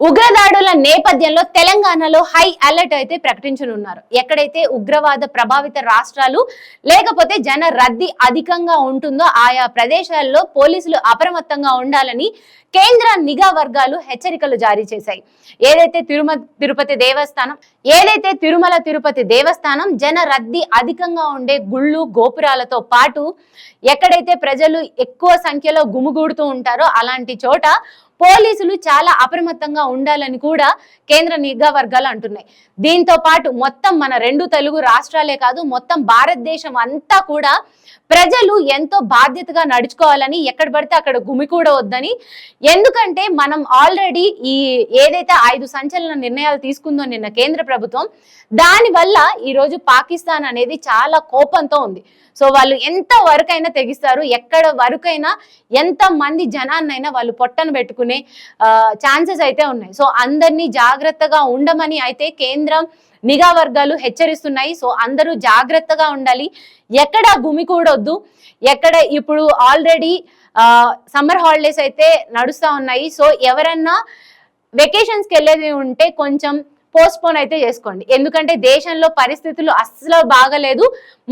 ఉగ్రదాడుల నేపథ్యంలో తెలంగాణలో high alert అయితే ప్రకటించనున్నారు. ఎక్కడైతే ఉగ్రవాద ప్రభావిత రాష్ట్రాలు లేకపోతే జన రద్దీ అధికంగా ఉంటుందో ఆయా ప్రదేశాల్లో పోలీసులు అప్రమత్తంగా ఉండాలని కేంద్ర నిఘా వర్గాలు హెచ్చరికలు జారీ చేశాయి. ఏదైతే తిరుమల తిరుపతి దేవస్థానం ఏదైతే తిరుమల తిరుపతి దేవస్థానం జన రద్దీ అధికంగా ఉండే గుళ్ళు గోపురాలతో పాటు ఎక్కడైతే ప్రజలు ఎక్కువ సంఖ్యలో గుమిగూడుతూ ఉంటారో అలాంటి చోట పోలీసులు చాలా అప్రమత్తంగా ఉండాలని కూడా కేంద్ర నిఘా వర్గాలు అంటున్నాయి. దీంతో పాటు మొత్తం మన రెండు తెలుగు రాష్ట్రాలే కాదు మొత్తం భారతదేశం అంతా కూడా ప్రజలు ఎంతో బాధ్యతగా నడుచుకోవాలని ఎక్కడ పడితే అక్కడ గుమికూడవద్దని ఎందుకంటే మనం ఆల్రెడీ ఈ ఏదైతే ఐదు సంచలన నిర్ణయాలు తీసుకుందో నిన్న కేంద్ర ప్రభుత్వం దానివల్ల ఈరోజు పాకిస్తాన్ అనేది చాలా కోపంతో ఉంది. సో వాళ్ళు ఎంత వరకైనా తెగిస్తారు ఎక్కడ వరకైనా ఎంత మంది జనాన్నైనా వాళ్ళు పొట్టను పెట్టుకుని ఛాన్సెస్ అయితే ఉన్నాయి. సో అందరినీ జాగ్రత్తగా ఉండమని అయితే కేంద్రం నిఘా వర్గాలు హెచ్చరిస్తున్నాయి. సో అందరూ జాగ్రత్తగా ఉండాలి. ఎక్కడ గుమికూడొద్దు ఎక్కడ ఇప్పుడు ఆల్రెడీ సమ్మర్ హాలిడేస్ అయితే నడుస్తూ ఉన్నాయి. సో ఎవరన్నా వెకేషన్స్కి వెళ్ళేది ఉంటే కొంచెం పోస్ట్పోన్ అయితే చేసుకోండి. ఎందుకంటే దేశంలో పరిస్థితులు అస్సలు బాగలేదు.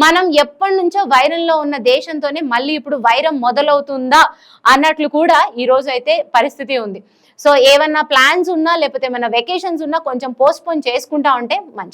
మనం ఎప్పటి నుంచో వైరంలో ఉన్న దేశంతోనే మళ్ళీ ఇప్పుడు వైరం మొదలవుతుందా అన్నట్లు కూడా ఈ రోజు అయితే పరిస్థితి ఉంది. సో ఏమన్నా ప్లాన్స్ ఉన్నా లేకపోతే ఏమైనా వెకేషన్స్ ఉన్నా కొంచెం పోస్ట్పోన్ చేసుకుంటా ఉంటే మంచిది.